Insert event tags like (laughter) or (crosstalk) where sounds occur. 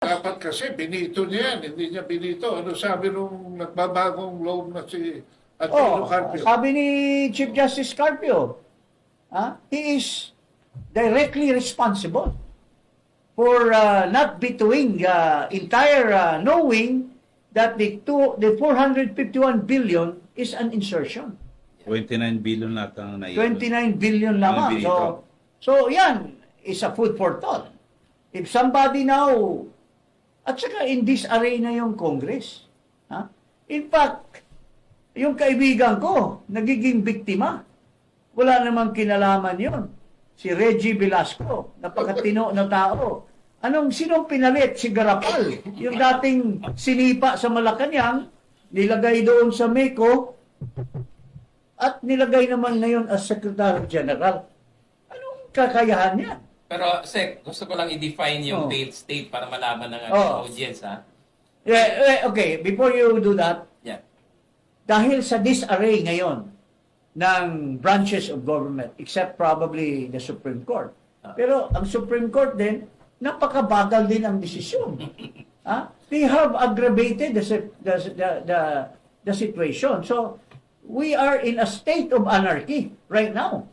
Dapat kasi binito niya yan, hindi niya binito. Ano sabi nung nagbabagong loob na si Antonio Oh, Carpio? sabi ni Chief Justice Carpio, ah, he is directly responsible for uh, not vetoing uh, entire uh, knowing that the two, the 451 billion is an insertion. 29 billion lahat ang naiwan. 29 billion lamang. So, so yan is a food for thought. If somebody now, at saka in this arena yung Congress, ha? in fact, yung kaibigan ko, nagiging biktima. Wala namang kinalaman yon. Si Reggie Velasco, napakatino na tao. Anong sinong pinalit? Si Garapal. Yung dating sinipa sa Malacanang, nilagay doon sa Meco, at nilagay naman ngayon as Secretary General. Anong kakayahan niya? Pero, Sek, gusto ko lang i-define yung Oh. failed state para malaman ng Oh. ating audience, ha? Eh, eh, okay, before you do that, Yeah. dahil sa disarray ngayon ng branches of government, except probably the Supreme Court. Ah. Pero ang Supreme Court din, napakabagal din ang desisyon. (laughs) ah? They have aggravated the, si- the, the, the, the situation. So, we are in a state of anarchy right now.